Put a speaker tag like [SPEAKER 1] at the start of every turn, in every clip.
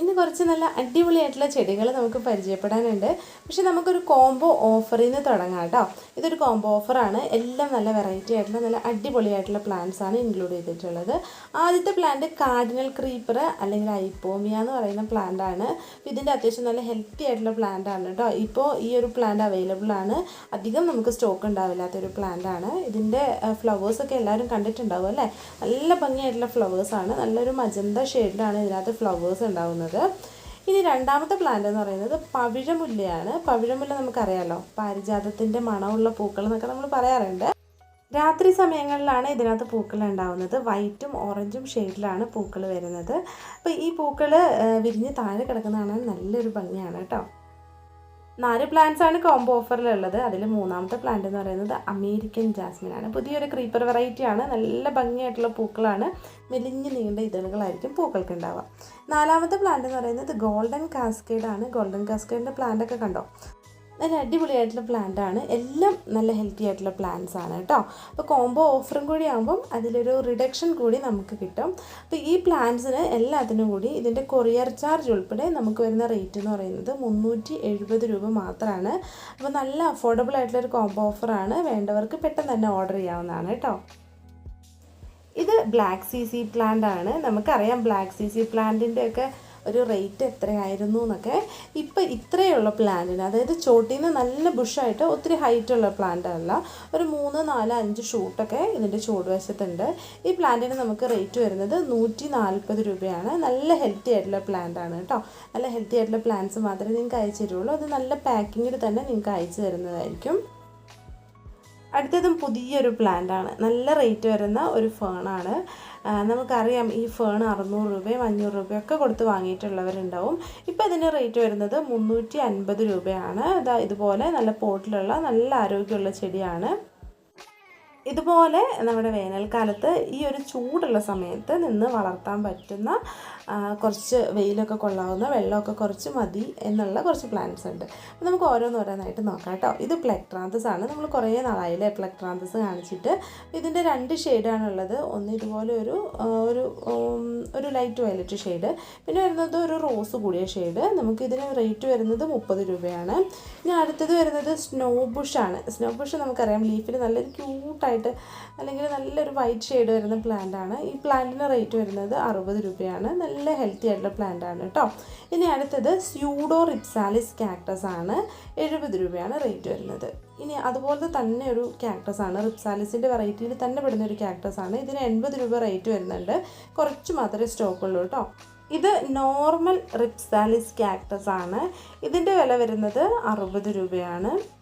[SPEAKER 1] ഇന്ന് കുറച്ച് നല്ല അടിപൊളിയായിട്ടുള്ള ചെടികൾ നമുക്ക് പരിചയപ്പെടാനുണ്ട്. പക്ഷെ നമുക്കൊരു കോംബോ ഓഫറിൽ നിന്ന് തുടങ്ങാം കേട്ടോ. ഇതൊരു കോംബോ ഓഫറാണ് എല്ലാം നല്ല വെറൈറ്റി ആയിട്ടുള്ള നല്ല അടിപൊളിയായിട്ടുള്ള പ്ലാന്റ്സ് ആണ് ഇൻക്ലൂഡ് ചെയ്തിട്ടുള്ളത്. ആദ്യത്തെ പ്ലാന്റ് കാർഡിനൽ ക്രീപ്പർ അല്ലെങ്കിൽ ഐപ്പോമിയ എന്ന് പറയുന്ന പ്ലാന്റ് ആണ്. ഇതിന്റെ അത്യാവശ്യം നല്ല ഹെൽത്തി ആയിട്ടുള്ള പ്ലാന്റ് ആണ് കേട്ടോ. ഇപ്പോൾ ഈ ഒരു പ്ലാന്റ് അവൈലബിൾ ആണ്. അധികം നമുക്ക് സ്റ്റോക്ക് ഉണ്ടാവില്ലാത്തൊരു പ്ലാന്റ് ആണ്. ഇതിന്റെ ഫ്ലവേഴ്സ് ഒക്കെ എല്ലാവരും കണ്ടിട്ടുണ്ടാവും അല്ലേ? നല്ല ഭംഗിയായിട്ടുള്ള ഫ്ലവേഴ്സ് ആണ്. നല്ലൊരു മജന്ത ഷെയ്ഡിലാണ് ഇതിനകത്ത് ഫ്ലവേഴ്സ് ഉണ്ടാവുന്നത്. ഇനി രണ്ടാമത്തെ പ്ലാന്റ് എന്ന് പറയുന്നത് പവിഴമുല്ലയാണ്. പവിഴമുല്ല നമുക്കറിയാലോ. പാരിജാതത്തിന്റെ മണമുള്ള പൂക്കൾ എന്നൊക്കെ നമ്മൾ പറയാറുണ്ട്. രാത്രി സമയങ്ങളിലാണ് ഇതിനകത്ത് പൂക്കൾ ഉണ്ടാവുന്നത്. വൈറ്റും ഓറഞ്ചും ഷെയ്ഡിലാണ് പൂക്കൾ വരുന്നത്. അപ്പോൾ ഈ പൂക്കൾ വിരിഞ്ഞ് താഴെ കിടക്കുന്ന നല്ലൊരു ഭംഗിയാണ് കേട്ടോ. നാല് പ്ലാന്റ്സ് ആണ് കോംബോ ഓഫറിലുള്ളത് അതിൽ മൂന്നാമത്തെ പ്ലാന്റ് എന്ന് പറയുന്നത് അമേരിക്കൻ ജാസ്മിൻ ആണ്. പുതിയൊരു ക്രീപ്പർ വെറൈറ്റി ആണ്. നല്ല ഭംഗിയായിട്ടുള്ള പൂക്കളാണ്. മെലിഞ്ഞ് നീണ്ട ഇതളുകളായിരിക്കും പൂക്കൾക്ക് ഉണ്ടാവുക. നാലാമത്തെ പ്ലാന്റ് എന്ന് പറയുന്നത് ഗോൾഡൻ കാസ്കേഡ് ആണ്. ഗോൾഡൻ കാസ്കേഡിന്റെ പ്ലാന്റ് ഒക്കെ കണ്ടോ? നല്ല അടിപൊളിയായിട്ടുള്ള പ്ലാന്റ് ആണ്. എല്ലാം നല്ല ഹെൽത്തി ആയിട്ടുള്ള പ്ലാന്റ്സ് ആണ് കേട്ടോ. അപ്പോൾ കോംബോ ഓഫറും കൂടി ആകുമ്പം അതിലൊരു റിഡക്ഷൻ കൂടി നമുക്ക് കിട്ടും. അപ്പോൾ ഈ പ്ലാന്റ്സിന് എല്ലാത്തിനും കൂടി ഇതിന്റെ കൊറിയർ ചാർജ് ഉൾപ്പെടെ നമുക്ക് വരുന്ന റേറ്റ് എന്ന് പറയുന്നത് മുന്നൂറ്റി എഴുപത് രൂപ മാത്രമാണ് അപ്പോൾ നല്ല അഫോർഡബിൾ ആയിട്ടുള്ള ഒരു കോംബോ ഓഫറാണ് വേണ്ടവർക്ക് പെട്ടെന്ന് തന്നെ ഓർഡർ ചെയ്യാവുന്നതാണ് കേട്ടോ. ഇത് ബ്ലാക്ക് സി സി പ്ലാന്റ് ആണ്. നമുക്കറിയാം ബ്ലാക്ക് സി സി പ്ലാന്റിന്റെ ഒക്കെ ഒരു റേറ്റ് എത്രയായിരുന്നു എന്നൊക്കെ ഇപ്പം ഇത്രയുള്ള പ്ലാന്റിന് അതായത് ചോട്ടിൽ നിന്ന് നല്ല ബുഷായിട്ട് ഒത്തിരി ഹൈറ്റുള്ള പ്ലാന്റ് അല്ല ഒരു മൂന്ന് നാല് അഞ്ച് ഷൂട്ടൊക്കെ ഇതിന്റെ ചുവടുവശത്തുണ്ട്. ഈ പ്ലാന്റിന് നമുക്ക് റേറ്റ് വരുന്നത് നൂറ്റി നാൽപ്പത് രൂപയാണ്. നല്ല ഹെൽത്തി ആയിട്ടുള്ള പ്ലാന്റ് ആണ് കേട്ടോ. നല്ല ഹെൽത്തി ആയിട്ടുള്ള പ്ലാന്റ്സ് മാത്രമേ നിങ്ങൾക്ക് അയച്ചു തരുള്ളൂ. അത് നല്ല പാക്കിങ്ങിൽ തന്നെ നിങ്ങൾക്ക് അയച്ചു തരുന്നതായിരിക്കും. അടുത്തതും പുതിയൊരു പ്ലാന്റാണ് നല്ല റേറ്റ് വരുന്ന ഒരു ഫേണാണ് നമുക്കറിയാം ഈ ഫേൺ അറുന്നൂറ് രൂപയും അഞ്ഞൂറ് രൂപയും ഒക്കെ കൊടുത്ത് വാങ്ങിയിട്ടുള്ളവരുണ്ടാവും. ഇപ്പോൾ ഇതിന് റേറ്റ് വരുന്നത് മുന്നൂറ്റി അൻപത് രൂപയാണ്. ഇതാ ഇതുപോലെ നല്ല പോട്ടിലുള്ള നല്ല ആരോഗ്യമുള്ള ചെടിയാണ്. ഇതുപോലെ നമ്മുടെ വേനൽക്കാലത്ത് ഈ ഒരു ചൂടുള്ള സമയത്ത് നിന്ന് വളർത്താൻ പറ്റുന്ന കുറച്ച് വെയിലൊക്കെ കൊള്ളാവുന്ന വെള്ളമൊക്കെ കുറച്ച് മതി എന്നുള്ള കുറച്ച് പ്ലാന്റ്സ് ഉണ്ട്. അപ്പോൾ നമുക്ക് ഓരോന്നോരോന്നായിട്ട് നോക്കാം കേട്ടോ. ഇത് പ്ലെക്ട്രാന്തസ് ആണ്. നമ്മൾ കുറേ നാളായില്ലേ പ്ലെക്ട്രാന്തസ് കാണിച്ചിട്ട്. ഇതിന്റെ രണ്ട് ഷെയ്ഡാണുള്ളത് ഒന്ന് ഇതുപോലെ ഒരു ഒരു ഒരു ലൈറ്റ് വയലറ്റ് ഷെയ്ഡ് പിന്നെ വരുന്നത് ഒരു റോസ് കൂടിയ ഷെയ്ഡ് നമുക്ക് ഇതിന് റേറ്റ് വരുന്നത് മുപ്പത് രൂപയാണ്. ഇനി അടുത്തത് വരുന്നത് സ്നോ ബുഷാണ് സ്നോ ബുഷ് നമുക്കറിയാം ലീഫിൽ നല്ലൊരു ക്യൂട്ടായിട്ട് അല്ലെങ്കിൽ നല്ലൊരു വൈറ്റ് ഷെയ്ഡ് വരുന്ന പ്ലാന്റ് ആണ്. ഈ പ്ലാന്റിന് റേറ്റ് വരുന്നത് അറുപത് രൂപയാണ്. നല്ല ഹെൽത്തി ആയിട്ടുള്ള പ്ലാന്റ് ആണ് കേട്ടോ ഇനി അടുത്തത് സ്യൂഡോ റിപ്സാലിസ് കാക്ടസ് ആണ്. എഴുപത് രൂപയാണ് റേറ്റ് വരുന്നത്. ഇനി അതുപോലെ തന്നെ ഒരു ക്യാക്ടസ് ആണ്. റിപ്സാലിസിന്റെ വെറൈറ്റിയിൽ തന്നെ പെടുന്ന ഒരു ക്യാക്ടസ് ആണ്. ഇതിന് എൺപത് രൂപ റേറ്റ് വരുന്നുണ്ട്. കുറച്ച് മാത്രമേ സ്റ്റോക്ക് ഉള്ളൂ കേട്ടോ ഇത് നോർമൽ റിപ്സാലിസ് ക്യാക്ടസ് ആണ്. ഇതിന്റെ വില വരുന്നത് അറുപത് രൂപയാണ്.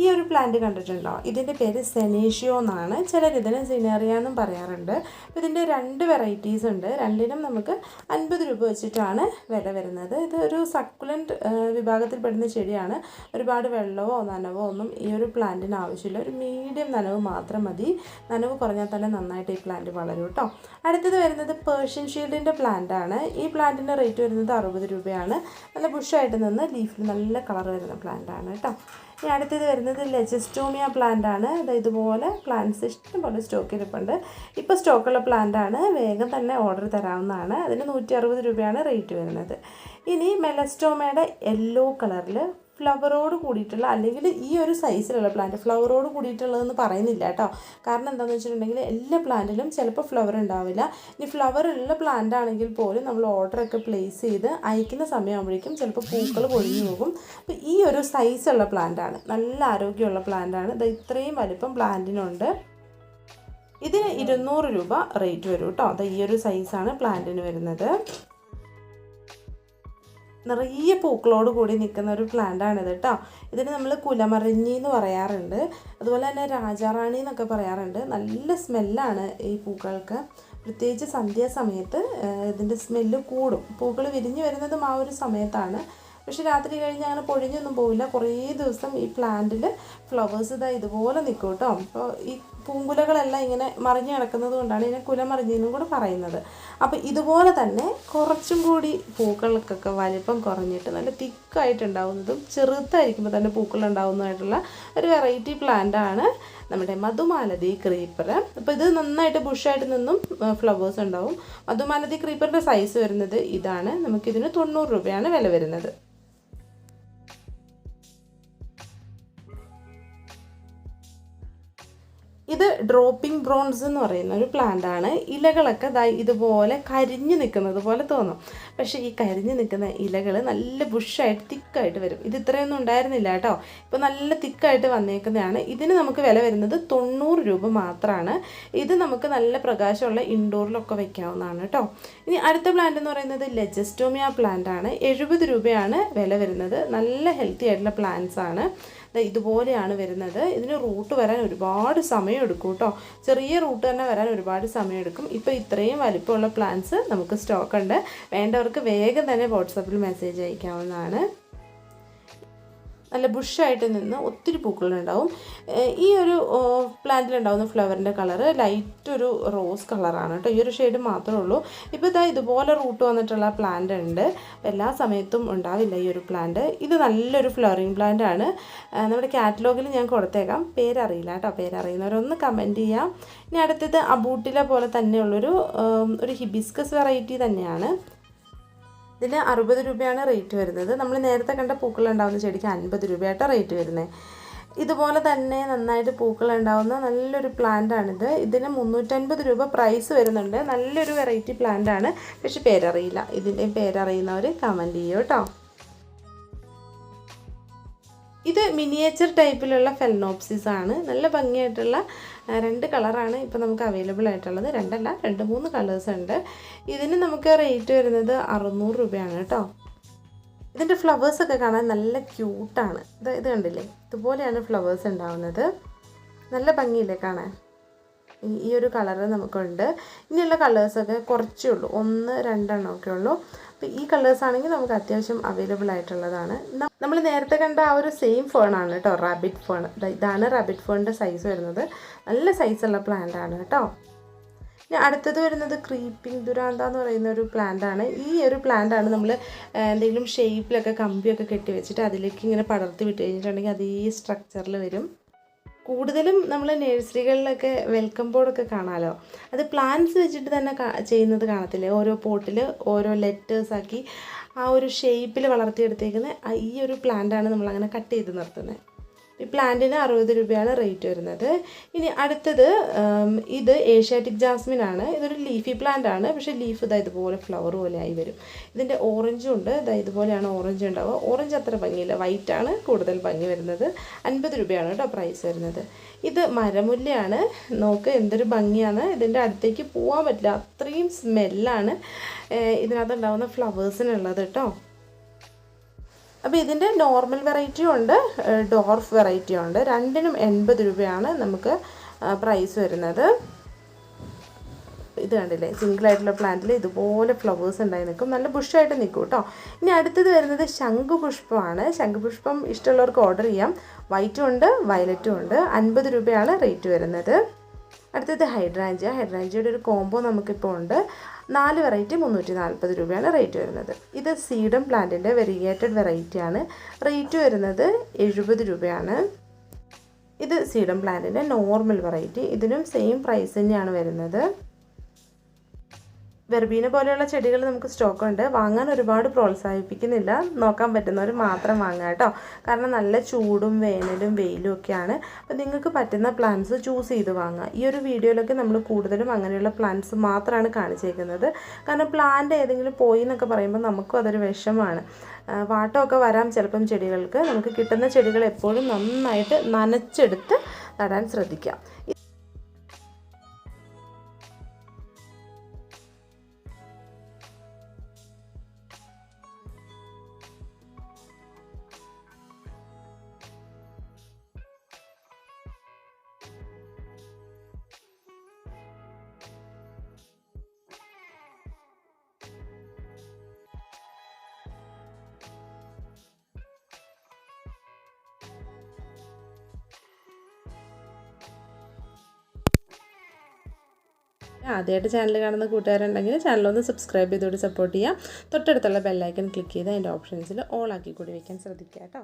[SPEAKER 1] ഈ ഒരു പ്ലാന്റ് കണ്ടിട്ടുണ്ടോ? ഇതിന്റെ പേര് സെനേഷ്യോ എന്നാണ്. ചിലർ ഇതിന് സിനേറിയ എന്നും പറയാറുണ്ട്. അപ്പോൾ ഇതിന്റെ രണ്ട് വെറൈറ്റീസ് ഉണ്ട്. രണ്ടിനും നമുക്ക് അൻപത് രൂപ വെച്ചിട്ടാണ് വില വരുന്നത്. ഇത് ഒരു സക്കുലന്റ് വിഭാഗത്തിൽപ്പെടുന്ന ചെടിയാണ്. ഒരുപാട് വെള്ളമോ നനവോ ഒന്നും ഈ ഒരു പ്ലാന്റിന് ആവശ്യമില്ല. ഒരു മീഡിയം നനവ് മാത്രം മതി. നനവ് കുറഞ്ഞാൽ തന്നെ നന്നായിട്ട് ഈ പ്ലാന്റ് വളരും കേട്ടോ അടുത്തത് വരുന്നത് പേർഷ്യൻ ഷീൽഡിന്റെ പ്ലാന്റാണ് ഈ പ്ലാന്റിന്റെ റേറ്റ് വരുന്നത് അറുപത് രൂപയാണ്. നല്ല ബുഷായിട്ട് നിന്ന് ലീഫിൽ നല്ല കളർ വരുന്ന പ്ലാന്റാണ് കേട്ടോ ഇനി അടുത്തത് വരുന്നത് ലെജസ്റ്റോമിയ പ്ലാന്റ് ആണ്. അത് ഇതുപോലെ പ്ലാന്റ്സ് ഇഷ്ടംപോലെ സ്റ്റോക്ക് ഇരിപ്പുണ്ട് ഇപ്പോൾ സ്റ്റോക്കുള്ള പ്ലാന്റ് ആണ്. വേഗം തന്നെ ഓർഡർ തരാവുന്നതാണ്. അതിന് നൂറ്റി അറുപത് രൂപയാണ് റേറ്റ് വരുന്നത്. ഇനി മെലസ്റ്റോമയുടെ യെല്ലോ കളറിൽ ഫ്ലവറോട് കൂടിയിട്ടുള്ള അല്ലെങ്കിൽ ഈ ഒരു സൈസിലുള്ള പ്ലാന്റ് ഫ്ലവറോട് കൂടിയിട്ടുള്ളതെന്ന് പറയുന്നില്ല കേട്ടോ കാരണം എന്താണെന്ന് വെച്ചിട്ടുണ്ടെങ്കിൽ എല്ലാ പ്ലാന്റിലും ചിലപ്പോൾ ഫ്ലവർ ഉണ്ടാവില്ല. ഇനി ഫ്ലവർ ഉള്ള പ്ലാന്റ് ആണെങ്കിൽ പോലും നമ്മൾ ഓർഡറൊക്കെ പ്ലേസ് ചെയ്ത് അയക്കുന്ന സമയമാകുമ്പോഴേക്കും ചിലപ്പോൾ പൂക്കൾ പൊഴിഞ്ഞു പോകും. അപ്പോൾ ഈ ഒരു സൈസുള്ള പ്ലാന്റാണ് നല്ല ആരോഗ്യമുള്ള പ്ലാന്റാണ് ഇത് ഇത്രയും വലിപ്പം പ്ലാന്റിനുണ്ട് ഇതിന് ഇരുന്നൂറ് രൂപ റേറ്റ് വരും കേട്ടോ അത് ഈ ഒരു സൈസാണ് പ്ലാന്റിന് വരുന്നത്. നിറയെ പൂക്കളോട് കൂടി നിൽക്കുന്ന ഒരു പ്ലാന്റാണിത് കേട്ടോ ഇതിന് നമ്മൾ കുലമറിഞ്ഞി എന്ന് പറയാറുണ്ട്. അതുപോലെ തന്നെ രാജാറാണി എന്നൊക്കെ പറയാറുണ്ട്. നല്ല സ്മെല്ലാണ് ഈ പൂക്കൾക്ക്. പ്രത്യേകിച്ച് സന്ധ്യാസമയത്ത് ഇതിന്റെ സ്മെല്ല് കൂടും. പൂക്കൾ വിരിഞ്ഞു വരുന്നതും ആ ഒരു സമയത്താണ്. പക്ഷെ രാത്രി കഴിഞ്ഞ് അങ്ങനെ പൊഴിഞ്ഞൊന്നും പോവില്ല. കുറേ ദിവസം ഈ പ്ലാന്റിൽ ഫ്ലവേഴ്സ് ഇതാ ഇതുപോലെ നിൽക്കും കേട്ടോ അപ്പോൾ ഈ പൂങ്കുലകളെല്ലാം ഇങ്ങനെ മറിഞ്ഞ് കിടക്കുന്നത് കൊണ്ടാണ് ഇതിനെ കുലമറിഞ്ഞെന്നും കൂടെ പറയുന്നത്. അപ്പോൾ ഇതുപോലെ തന്നെ കുറച്ചും കൂടി പൂക്കൾക്കൊക്കെ വലിപ്പം കുറഞ്ഞിട്ട് നല്ല തിക്കായിട്ടുണ്ടാവുന്നതും ചെറുതായിരിക്കുമ്പോൾ തന്നെ പൂക്കൾ ഉണ്ടാവുന്നതായിട്ടുള്ള ഒരു വെറൈറ്റി പ്ലാന്റ് ആണ് നമ്മുടെ മധുമാലതി ക്രീപ്പർ അപ്പോൾ ഇത് നന്നായിട്ട് ബുഷായിട്ട് നിന്നും ഫ്ലവേഴ്സ് ഉണ്ടാവും. മധുമാലതി ക്രീപ്പറിന്റെ സൈസ് വരുന്നത് ഇതാണ്. നമുക്കിതിന് തൊണ്ണൂറ് രൂപയാണ് വില വരുന്നത്. ഇത് ഡ്രോപ്പിംഗ് ബ്രോൺസ് എന്ന് പറയുന്ന ഒരു പ്ലാന്റ് ആണ്. ഇലകളൊക്കെ ഇതുപോലെ കരിഞ്ഞു നിൽക്കുന്നത് പോലെ തോന്നും. പക്ഷേ ഈ കരിഞ്ഞു നിൽക്കുന്ന ഇലകൾ നല്ല ബുഷായിട്ട് തിക്കായിട്ട് വരും. ഇത് ഇത്രയൊന്നും ഉണ്ടായിരുന്നില്ല കേട്ടോ. ഇപ്പോൾ നല്ല തിക്കായിട്ട് വന്നേക്കുന്നതാണ്. ഇതിന് നമുക്ക് വില വരുന്നത് തൊണ്ണൂറ് രൂപ മാത്രമാണ് ഇത് നമുക്ക് നല്ല പ്രകാശമുള്ള ഇൻഡോറിലൊക്കെ വെക്കാവുന്നതാണ് കേട്ടോ. ഇനി അടുത്ത പ്ലാന്റ് എന്ന് പറയുന്നത് ലെജസ്റ്റോമിയ പ്ലാന്റ് ആണ്. എഴുപത് രൂപയാണ് വില വരുന്നത്. നല്ല ഹെൽത്തി ആയിട്ടുള്ള പ്ലാന്റ്സ് ആണ്. ഇതുപോലെയാണ് വരുന്നത്. ഇതിന് റൂട്ട് വരാൻ ഒരുപാട് സമയം എടുക്കും കേട്ടോ. ചെറിയ റൂട്ട് തന്നെ വരാൻ ഒരുപാട് സമയം എടുക്കും ഇപ്പോൾ ഇത്രയും വലിപ്പമുള്ള പ്ലാന്റ്സ് നമുക്ക് സ്റ്റോക്ക് ഉണ്ട്. വേണ്ടവർക്ക് വേഗം തന്നെ വാട്സപ്പിൽ മെസ്സേജ് അയക്കാവുന്നതാണ്. നല്ല ബുഷായിട്ട് നിന്ന് ഒത്തിരി പൂക്കളുണ്ടാവും. ഈ ഒരു പ്ലാന്റിലുണ്ടാവുന്ന ഫ്ലവറിന്റെ കളറ് ലൈറ്റ് ഒരു റോസ് കളറാണ് കേട്ടോ. ഈ ഒരു ഷെയ്ഡ് മാത്രമേ ഉള്ളൂ. ഇപ്പോൾ ഇതാ ഇതുപോലെ റൂട്ട് വന്നിട്ടുള്ള പ്ലാന്റ് ഉണ്ട്. എല്ലാ സമയത്തും ഉണ്ടാവില്ല ഈ ഒരു പ്ലാന്റ്. ഇത് നല്ലൊരു ഫ്ലവറിങ് പ്ലാന്റ് ആണ്. നമ്മുടെ കാറ്റലോഗിൽ ഞാൻ കൊടുത്തേക്കാം. പേരറിയില്ല കേട്ടോ പേരറിയുന്നവരൊന്ന് കമന്റ് ചെയ്യാം. ഇനി അടുത്തത് അബൂട്ടിലെ പോലെ തന്നെയുള്ളൊരു ഒരു ഹിബിസ്കസ് വെറൈറ്റി തന്നെയാണ്. ഇതിന് അറുപത് രൂപയാണ് റേറ്റ് വരുന്നത്. നമ്മൾ നേരത്തെ കണ്ട പൂക്കളുണ്ടാവുന്ന ചെടിക്ക് അൻപത് രൂപയായിട്ടാണ് റേറ്റ് വരുന്നത് ഇതുപോലെ തന്നെ നന്നായിട്ട് പൂക്കൾ ഉണ്ടാവുന്ന നല്ലൊരു പ്ലാന്റാണിത് ഇതിന് മുന്നൂറ്റൻപത് രൂപ പ്രൈസ് വരുന്നുണ്ട്. നല്ലൊരു വെറൈറ്റി പ്ലാന്റാണ് പക്ഷെ പേരറിയില്ല. ഇതിന്റെയും പേരറിയുന്നവർ കമന്റ് ചെയ്യൂ കേട്ടോ. ഇത് മിനിയേച്ചർ ടൈപ്പിലുള്ള ഫെൽനോപ്സിസ് ആണ്. നല്ല ഭംഗിയായിട്ടുള്ള രണ്ട് കളറാണ് ഇപ്പോൾ നമുക്ക് അവൈലബിൾ ആയിട്ടുള്ളത്. രണ്ടല്ല രണ്ട് മൂന്ന് കളേഴ്സ് ഉണ്ട്. ഇതിന് നമുക്ക് റേറ്റ് വരുന്നത് അറുന്നൂറ് രൂപയാണ് കേട്ടോ. ഇതിന്റെ ഫ്ലവേഴ്സൊക്കെ കാണാൻ നല്ല ക്യൂട്ടാണ് ഇത് ഇത് കണ്ടില്ലേ? ഇതുപോലെയാണ് ഫ്ലവേഴ്സ് ഉണ്ടാവുന്നത്. നല്ല ഭംഗിയില്ലേ കാണാൻ? ഈ- ഒരു കളറ് നമുക്കുണ്ട്. ഇനിയുള്ള കളേഴ്സൊക്കെ കുറച്ചേ ഉള്ളൂ. ഒന്ന് രണ്ടെണ്ണം ഒക്കെ ഉള്ളൂ. അപ്പോൾ ഈ കളേഴ്സ് ആണെങ്കിൽ നമുക്ക് അത്യാവശ്യം അവൈലബിൾ ആയിട്ടുള്ളതാണ്. നമ്മൾ നേരത്തെ കണ്ട ആ ഒരു സെയിം ഫോണാണ് കേട്ടോ റാബിറ്റ് ഫോൺ ഇതാണ് റാബിറ്റ് ഫേണിന്റെ സൈസ് വരുന്നത്. നല്ല സൈസുള്ള പ്ലാന്റ് ആണ് കേട്ടോ. ഇനി അടുത്തത് വരുന്നത് ക്രീപ്പിംഗ് ദുരാന്ത എന്ന് പറയുന്ന ഒരു പ്ലാന്റ് ആണ്. ഈ ഒരു പ്ലാന്റ് ആണ് നമ്മൾ എന്തെങ്കിലും ഷേപ്പിലൊക്കെ കമ്പിയൊക്കെ കെട്ടി വെച്ചിട്ട് അതിലേക്ക് ഇങ്ങനെ പടർത്തി വിട്ട് കഴിഞ്ഞിട്ടുണ്ടെങ്കിൽ അത് ഈ സ്ട്രക്ചറിൽ വരും. കൂടുതലും നമ്മൾ നഴ്സറികളിലൊക്കെ വെൽക്കം ബോർഡൊക്കെ കാണാമല്ലോ അത് പ്ലാന്റ്സ് വെച്ചിട്ട് തന്നെ ചെയ്യുന്നത് കാണത്തില്ലേ? ഓരോ പോട്ടിൽ ഓരോ ലെറ്റേഴ്സ് ആക്കി ആ ഒരു ഷേപ്പിൽ വളർത്തിയെടുത്തേക്കുന്ന ഈ ഒരു പ്ലാന്റാണ് നമ്മളങ്ങനെ കട്ട് ചെയ്ത് നിർത്തുന്നത് ഈ പ്ലാന്റിന് അറുപത് രൂപയാണ് റേറ്റ് വരുന്നത്. ഇനി അടുത്തത് ഇത് ഏഷ്യാറ്റിക് ജാസ്മിൻ ആണ്. ഇതൊരു ലീഫി പ്ലാന്റ് ആണ്. പക്ഷേ ലീഫ് ഇതാ ഇതുപോലെ ഫ്ലവർ പോലെ ആയി വരും. ഇതിന്റെ ഓറഞ്ചും ഉണ്ട്. ഇതാ ഇതുപോലെയാണ് ഓറഞ്ച് ഉണ്ടാവുക. ഓറഞ്ച് അത്ര ഭംഗിയില്ല. വൈറ്റ് ആണ് കൂടുതൽ ഭംഗി വരുന്നത്. അൻപത് രൂപയാണ് കേട്ടോ പ്രൈസ് വരുന്നത്. ഇത് മരമുല്ലയാണ്. നോക്ക് എന്തൊരു ഭംഗിയാണ്. ഇതിന്റെ അടുത്തേക്ക് പോകാൻ പറ്റില്ല. അത്രയും സ്മെല്ലാണ് ഇതിനകത്ത് ഉണ്ടാകുന്ന ഫ്ലവേഴ്സിനുള്ളത് കേട്ടോ. അപ്പോൾ ഇതിന്റെ നോർമൽ വെറൈറ്റിയും ഉണ്ട് ഡോർഫ് വെറൈറ്റിയും ഉണ്ട്. രണ്ടിനും എൺപത് രൂപയാണ് നമുക്ക് പ്രൈസ് വരുന്നത്. ഇത് കണ്ടില്ലേ? സിംഗിൾ ആയിട്ടുള്ള പ്ലാന്റിൽ ഇതുപോലെ ഫ്ലവേഴ്സ് ഉണ്ടായി നിൽക്കും. നല്ല ബുഷായിട്ട് നിൽക്കും കേട്ടോ. ഇനി അടുത്തത് വരുന്നത് ശംഖുപുഷ്പമാണ്. ശംഖുപുഷ്പം ഇഷ്ടമുള്ളവർക്ക് ഓർഡർ ചെയ്യാം. വൈറ്റും ഉണ്ട് വയലറ്റും ഉണ്ട്. അൻപത് രൂപയാണ് റേറ്റ് വരുന്നത്. അടുത്തത് ഹൈഡ്രാഞ്ച ഹൈഡ്രാഞ്ചിയുടെ ഒരു കോംബോ നമുക്കിപ്പോൾ ഉണ്ട്. നാല് വെറൈറ്റി മുന്നൂറ്റി നാൽപ്പത് രൂപയാണ് റേറ്റ് വരുന്നത്. ഇത് സീഡം പ്ലാന്റിന്റെ വെരിഗേറ്റഡ് വെറൈറ്റിയാണ് റേറ്റ് വരുന്നത് എഴുപത് രൂപയാണ്. ഇത് സീഡം പ്ലാന്റിന്റെ നോർമൽ വെറൈറ്റി. ഇതിനും സെയിം പ്രൈസ് തന്നെയാണ് വരുന്നത്. വെർബീന പോലെയുള്ള ചെടികൾ നമുക്ക് സ്റ്റോക്ക് ഉണ്ട് വാങ്ങാൻ ഒരുപാട് പ്രോത്സാഹിപ്പിക്കുന്നില്ല. നോക്കാൻ പറ്റുന്നവർ മാത്രം വാങ്ങുക കേട്ടോ. കാരണം നല്ല ചൂടും വേനലും വെയിലും ഒക്കെയാണ്. അപ്പോൾ നിങ്ങൾക്ക് പറ്റുന്ന പ്ലാന്റ്സ് ചൂസ് ചെയ്ത് വാങ്ങുക. ഈ ഒരു വീഡിയോയിലൊക്കെ നമ്മൾ കൂടുതലും അങ്ങനെയുള്ള പ്ലാന്റ്സ് മാത്രമാണ് കാണിച്ചേക്കുന്നത്. കാരണം പ്ലാന്റ് ഏതെങ്കിലും പോയി എന്നൊക്കെ പറയുമ്പോൾ നമുക്കും അതൊരു വിഷമാണ്. വാട്ടമൊക്കെ വരാം ചിലപ്പം ചെടികൾക്ക്. നമുക്ക് കിട്ടുന്ന ചെടികൾ എപ്പോഴും നന്നായിട്ട് നനച്ചെടുത്ത് നടാൻ ശ്രദ്ധിക്കാം. ആദ്യമായിട്ട് ചാനൽ കാണുന്ന കൂട്ടുകാരുണ്ടെങ്കിൽ ചാനലൊന്ന് സബ്സ്ക്രൈബ് ചെയ്തുകൂടി സപ്പോർട്ട് ചെയ്യാം. തൊട്ടടുത്തുള്ള ബെല്ലൈക്കൺ ക്ലിക്ക് ചെയ്ത് അതിന്റെ ഓപ്ഷൻസിൽ ഓൾ ആക്കി കൂടി വയ്ക്കാൻ ശ്രദ്ധിക്കുക കേട്ടോ.